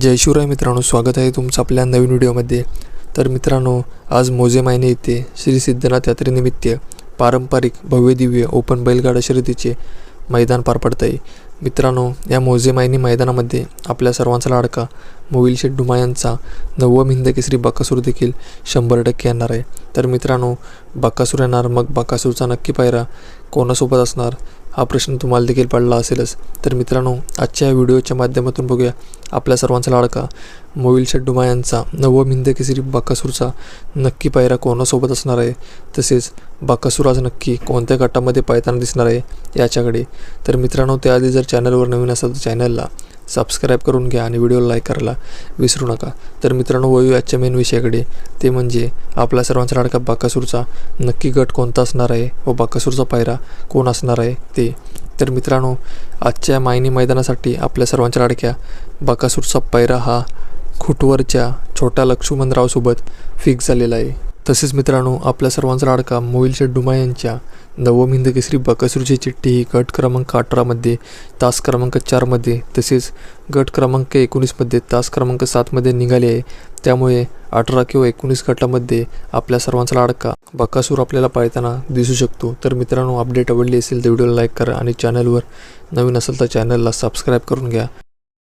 जय शिवराय मित्रांनो स्वागत आहे तुमचं आपल्या नवीन व्हिडिओमध्ये. तर मित्रांनो आज मोजे मायने येथे श्री सिद्धनाथ यात्रेनिमित्त पारंपरिक भव्यदिव्य ओपन बैलगाडा शर्यतीचे मैदान पार पडत आहे मित्रांनो या मोजे मायनी मैदानामध्ये आपल्या सर्वांचा लाडका मोविल शेठ डुमा यांचा नवम हिंद केसरी बकासूर देखील शंभर टक्के येणार आहे. तर मित्रांनो बकासूर येणार मग बकासूरचा नक्की पायरा कोणासोबत असणार हा प्रश्न तुम्हाला देखील पडला असेलच. तर मित्रांनो आजच्या या व्हिडिओच्या माध्यमातून बघूया आपल्या सर्वांचा लाडका मोविल शेड्डुमा यांचा नवम हिंद केसरी बाकासूरचा नक्की पायरा कोणासोबत असणार आहे? तसेच बाकासूर आज नक्की कोणत्या गटामध्ये पायताना दिसणार आहे याच्याकडे. तर मित्रांनो त्याआधी जर चॅनलवर नवीन असाल तर चॅनलला सबस्क्राईब करून घ्या आणि व्हिडिओला लाईक करायला विसरू नका. तर मित्रांनो वळू आजच्या मेन विषयाकडे. ते म्हणजे आपल्या सर्वांचा लाडका बाकासूरचा नक्की गट कोणता असणार आहे व बाकासूरचा पायरा कोण असणार आहे ते. तर मित्रांनो आजच्या मायनी मैदानासाठी आपल्या सर्वांच्या लाडक्या बाकासूरचा पायरा हा खुटवरच्या छोट्या लक्ष्मणरावसोबत फिक्स झालेला आहे. तसेच मित्रांनो आपल्या सर्वांचा लाडका मोहिल डुमा यांच्या नवम हिंद केसरी बकासूरची चिठ्ठी ही गट क्रमांक अठरामध्ये तास क्रमांक चारमध्ये तसेच गट क्रमांक एकोणीसमध्ये तास क्रमांक सातमध्ये निघाली आहे. त्यामुळे अठरा किंवा एकोणीस गटामध्ये आपल्या सर्वांचा लाडका बकासूर आपल्याला पाळताना दिसू शकतो. तर मित्रांनो अपडेट आवडली असेल तर व्हिडिओला लाईक करा आणि चॅनलवर नवीन असेल तर चॅनलला सबस्क्राईब करून घ्या.